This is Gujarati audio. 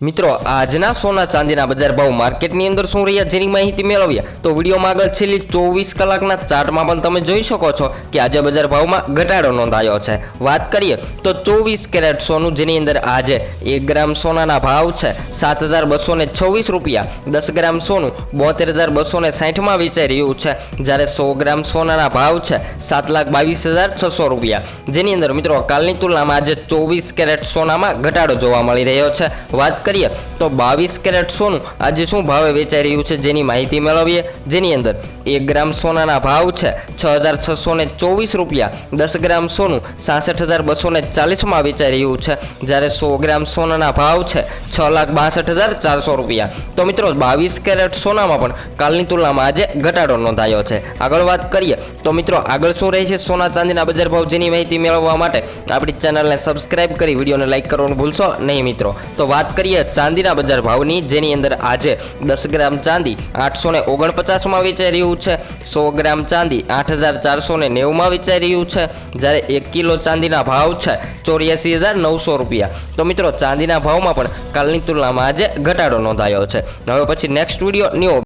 મિત્રો, આજના સોના ચાંદીના બજાર ભાવ માર્કેટની અંદર શું રહ્યા જેની માહિતી મેળવ્યા તો વિડીયોમાં આગળ છેલ્લી ચોવીસ કલાકના ચાર્ટમાં પણ તમે જોઈ શકો છો કે આજે બજાર ભાવમાં ઘટાડો નોંધાયો છે. વાત કરીએ તો ચોવીસ કેરેટ સોનું જેની અંદર આજે એક ગ્રામ સોનાના ભાવ છે, સાત હજાર બસો ને છવ્વીસ રૂપિયા. દસ ગ્રામ સોનું બોતેર હજાર બસો ને સાઠમાં વેચાઈ રહ્યું છે. જ્યારે સો ગ્રામ સોનાના ભાવ છે, સાત લાખ બાવીસ હજાર છસો રૂપિયા. જેની અંદર મિત્રો, કાલની તુલનામાં આજે ચોવીસ કેરેટ સોનામાં ઘટાડો જોવા મળી રહ્યો છે. વાત કરીએ તો બાવીસ કેરેટ સોનું આજે શું ભાવે વેચાઈ રહ્યું છે જેની માહિતી મેળવીએ? જેની અંદર એક ગ્રામ સોનાના ભાવ છે છ હજાર છસો ને ચોવીસ રૂપિયા, દસ ગ્રામ સોનું સાસઠ હજાર બસો ને ચાલીસમાં વેચાઈ રહ્યું છે, જ્યારે સો ગ્રામ સોનાના ભાવ છે છ લાખ બાસઠ હજાર ચારસો રૂપિયા. તો મિત્રો, બાવીસ કેરેટ સોનામાં પણ કાલની તુલનામાં આજે ઘટાડો નોંધાયો છે. આગળ વાત કરીએ તો મિત્રો, આગળ શું રહે છે સોના ચાંદીના બજાર ભાવ જેની માહિતી મેળવવા માટે આપણી ચેનલને સબસ્ક્રાઇબ કરી વિડીયોને લાઇક કરવાનું ભૂલશો નહીં મિત્રો. તો વાત કરીએ ચાંદીના બજાર ભાવની, જેની અંદર આજે દસ ગ્રામ ચાંદી આઠસો ને ઓગણપચાસમાં વેચાઈ રહ્યું છે, સો ગ્રામ ચાંદી આઠ હજાર ચારસો ને નેવુંમાં વેચાઈ રહ્યું છે, જ્યારે એક કિલો ચાંદીના ભાવ છે ચોર્યાસી હજાર નવસો રૂપિયા. તો મિત્રો, ચાંદીના ભાવમાં પણ કાલની તુલનામાં આજે ઘટાડો નોંધાયો છે. હવે પછી નેક્સ્ટ વીડિયો ન્યૂ